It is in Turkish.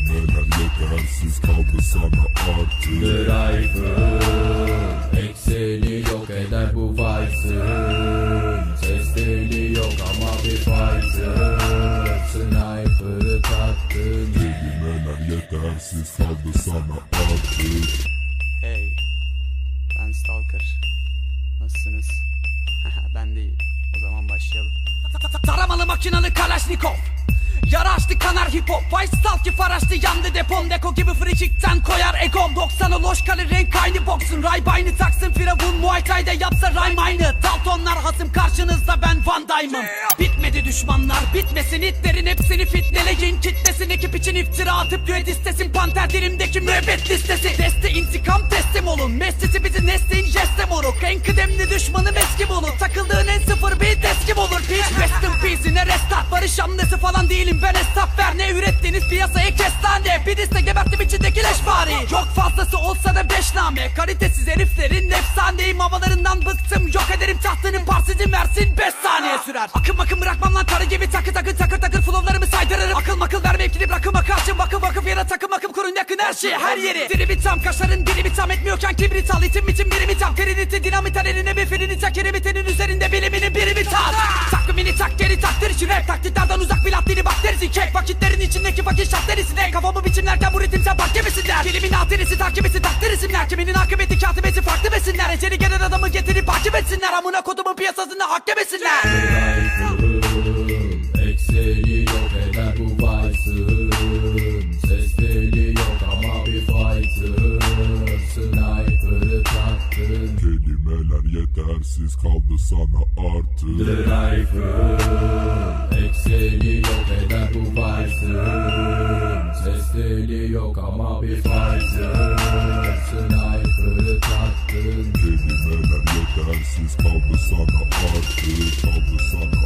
Kelimeler yetersiz kaldı sana artık Driver Ekseni yok eder bu vibe'sın Ses teli yok ama bir fighter Sniper'ı taktın Kelimeler yetersiz kaldı sana artık Hey, ben Stalker. Nasılsınız? ben değil. O zaman başlayalım. Taramalı makinalı Kalaşnikov Yara açtı kanar hip hop Vice stalk faraştı yandı depom Deko gibi frikikten koyar egom. 90'ı loş kali renk aynı boksun. Ray aynı taksın firavun Muay Thai'de yapsa rhyme aynı. Daltonlar hasım karşınızda ben Van Dyne'ım Bitmedi düşmanlar bitmesin itlerin hepsini fitneleyin Kitlesin ekip için iftira atıp düet istesin. Panter dilimdeki müebbet listesi. Deste intikam teslim olun. Mestisi bizi nesleyin jeste moruk. En kıdemli düşmanım eski bulut Takıldığın en sıfır bir kestane Bir liste gebertim içindeki leş bari Yok fazlası olsa da beş name. Kalitesiz heriflerin efsaneyim. Havalarından bıktım. Yok ederim tahtının parsizin versin beş saniye sürer. Akım akım bırakmam lan tarı gibi takı takı takır takır flowlarımı saydırırım. Akıl makıl verme ekilip rakıma karşı Vakıf vakıf yere takım akım kurun yakın her şey her yeri. Diri tam kaşların dili tam etmiyorken kibrit al itim bitim biri bir tam. Trinity dinamit eline bir filini tak kerimitenin üzerinde biliminin biri bir tam. Takvimini tak geri takdir için rap taklitlerden uzak Vakitlerin içindeki vakit şartlarisi ne Kafamı biçimlerken bu ritim sen bak gibisinler Dilimin atirisi takibisi takdir isimler Kiminin akıbeti katibesi farklı besinler. Eceli gelen adamı getirip takip etsinler Amına kodumun piyasasında hakem etsinler Driver Ekseni yok eder bu vibe'sın Ses teli yok ama bir fighter Sniper'ı taktın Kelimeler yetersiz kaldı sana artık. Driver Ekseni yok eder bu teli yok ama bir fighter Sniper'ı taktın. Kelimeler yetersiz kaldı sana artık Kaldı sana